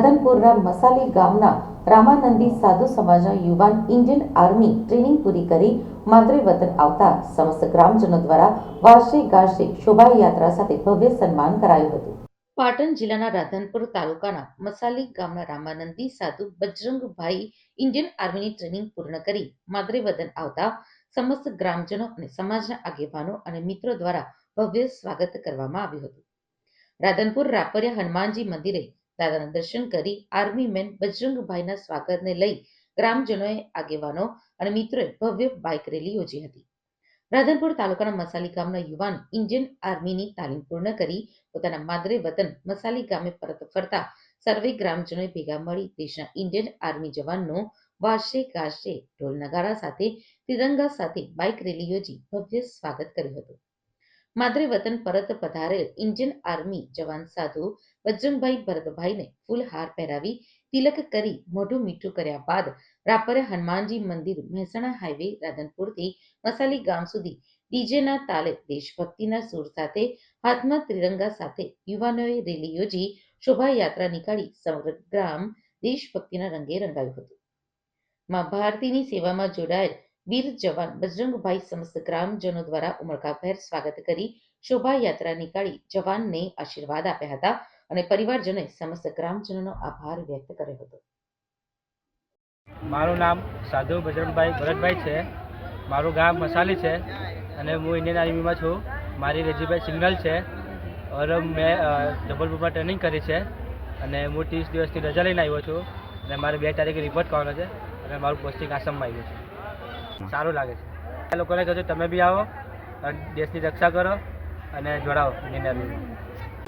રાધનપુરના મસાલી ગામના રામાનંદી સાધુ સમાજના યુવાન ઇન્ડિયન આર્મી ટ્રેનિંગ પૂરી કરી માદરે વતન આવતા સમસ્ત ગ્રામજનો દ્વારા વાર્ષિક ગાર્ષિક શોભાયાત્રા સાથે ભવ્ય સન્માન કરાયું હતું. પાટણ જિલ્લાના રાધનપુર તાલુકાના મસાલી ગામના રામાનંદી સાધુ બજરંગભાઈ ઇન્ડિયન આર્મીની ટ્રેનિંગ પૂર્ણ કરી માદરે આવતા સમસ્ત ગ્રામજનો અને સમાજના આગેવાનો અને મિત્રો દ્વારા ભવ્ય સ્વાગત કરવામાં આવ્યું હતું. રાધનપુર રાપરિયા હનુમાનજી મંદિરે દાદાના દર્શન કરી આર્મી બજરંગભાઈના સ્વાગતને લઈ ગ્રામજનોએ આગેવાનો અને મિત્રોએ ભવ્ય બાઇક રેલી યોજી હતી. રાધનપુર તાલુકાના મસાલી ગામના યુવાન ઇન્ડિયન આર્મીની તાલીમ પૂર્ણ કરી પોતાના માદરે વતન મસાલી ગામે પરત ફરતા સર્વે ગ્રામજનોએ ભેગા મળી દેશના ઇન્ડિયન આર્મી જવાનનો વાર્ષે ગાશે ઢોલ નગારા સાથે, તિરંગા સાથે બાઇક રેલી યોજી ભવ્ય સ્વાગત કર્યું હતું. માદરે વતન પરત પધારેલ ઇન્ડિયન આર્મી જવાન સાધુ બજરંગભાઈ ભરતભાઈને ફૂલહાર પહેરાવી તિલક કરી મોઢું મીઠું કર્યા બાદ રાપરે હનુમાનજી મંદિર મહેસાણા હાઈવે રાધનપુરથી મસાલી ગામ સુધી ડીજેના તાલે દેશભક્તિના સૂર સાથે હાથમાં ત્રિરંગા સાથે યુવાનોએ રેલી યોજી શોભાયાત્રા નીકાળી સમગ્ર ગ્રામ દેશભક્તિના રંગે રંગાયું હતું. માં ભારતીની સેવામાં જોડાયેલ વીર જવાન બજરંગભાઈ સમસ્ત ગ્રામજનો દ્વારા ઉમળકાભેર સ્વાગત કરી શોભાયાત્રા નીકાળી જવાનને આશીર્વાદ આપ્યા હતા અને પરિવારજનોએ સમસ્ત ગ્રામજનોનો આભાર વ્યક્ત કર્યો હતો. મારું નામ સાધુ બજરંગભાઈ ભરતભાઈ છે. મારું ગામ મસાલી છે અને હું ઇન્ડિયન આર્મીમાં છું. મારી રેજીભાઈ સિગ્નલ છે ઓર મેં જબલપુરમાં ટ્રેનિંગ કરી છે અને હું ત્રીસ દિવસની રજા લઈને આવ્યો છું અને મારે બે તારીખે રિપોર્ટ કરવાનો છે અને મારું પોસ્ટિંગ આસામમાં આવ્યું છે સારું લાગે છે. આ લોકોને કહ્યું તમે બી આવો દેશની રક્ષા કરો અને જોડાઓ નિર્ણય